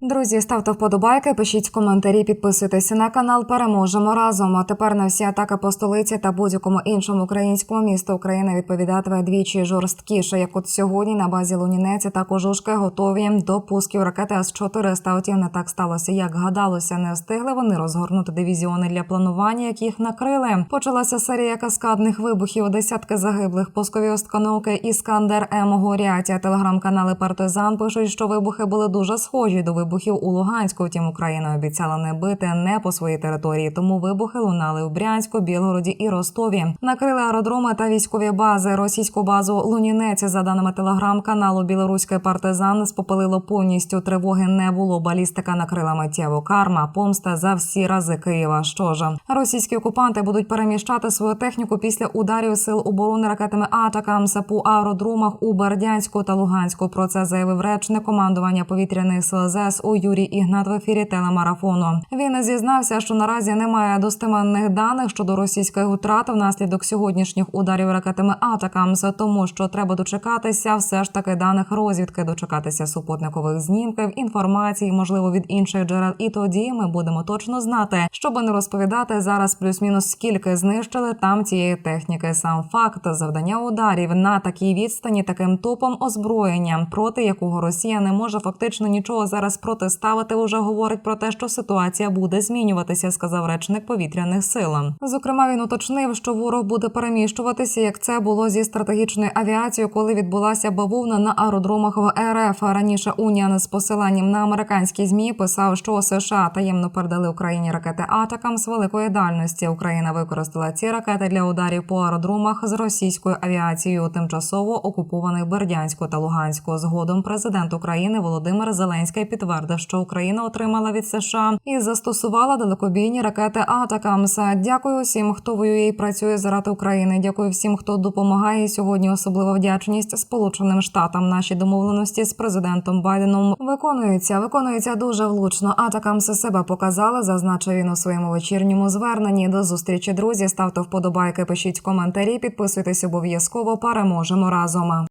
Друзі, ставте вподобайки, пишіть коментарі, підписуйтесь на канал. Переможемо разом. А тепер на всі атаки по столиці та будь-якому іншому українському місту України відповідатиме двічі жорсткіше. Як от сьогодні на базі Лунінеці та Кожушки готові до пусків ракети С-400. Втім, не так сталося, як гадалося. Не встигли вони розгорнути дивізіони для планування, яких накрили. Почалася серія каскадних вибухів. Десятки загиблих. Пускові установки Іскандер М горять. Телеграм-канали Партизан пишуть, що вибухи були дуже схожі до вибухів у Луганську. Втім, Україна обіцяла не бити не по своїй території. Тому вибухи лунали у Брянську, Білгороді і Ростові. Накрили аеродроми та військові бази. Російську базу Лунінець, за даними телеграм-каналу Білоруський партизан, спопалило повністю. Тривоги не було. Балістика накрила миттєво. Карма, помста за всі рази Києва. Що ж, російські окупанти будуть переміщати свою техніку після ударів сил оборони ракетами Атакамса по аеродромах у Бердянську та Луганську. Про це заявив речник командування повітряних сил ЗСУ Юрій Ігнат в ефірі телемарафону. Він зізнався, що наразі немає достеменних даних щодо російських втрат внаслідок сьогоднішніх ударів ракетами Атакамс, тому що треба дочекатися все ж таки даних розвідки, дочекатися супутникових знімків, інформації, можливо, від інших джерел. І тоді ми будемо точно знати, щоб не розповідати зараз плюс-мінус скільки знищили там цієї техніки. Сам факт завдання ударів на такій відстані таким топом озброєння, проти якого Росія не може фактично нічого зараз протиставити, уже говорить про те, що ситуація буде змінюватися, сказав речник повітряних сил. Зокрема, він уточнив, що ворог буде переміщуватися, як це було зі стратегічною авіацією, коли відбулася бавовна на аеродромах в РФ. Раніше Уніан з посиланням на американські змі писав, що США таємно передали Україні ракети Атакам з великої дальності. Україна використала ці ракети для ударів по аеродромах з російською авіацією тимчасово окупованих Бердянську та Луганську. Згодом президент України Володимир Зеленський підтвердив, що Україна отримала від США і застосувала далекобійні ракети Атакамс. Дякую всім, хто воює і працює заради України. Дякую всім, хто допомагає. Сьогодні особлива вдячність Сполученим Штатам. Наші домовленості з президентом Байденом виконуються. Виконуються дуже влучно. Атакамс себе показали. Зазначив він у своєму вечірньому зверненні. До зустрічі, друзі. Ставте вподобайки, пишіть коментарі, підписуйтесь обов'язково. Переможемо разом.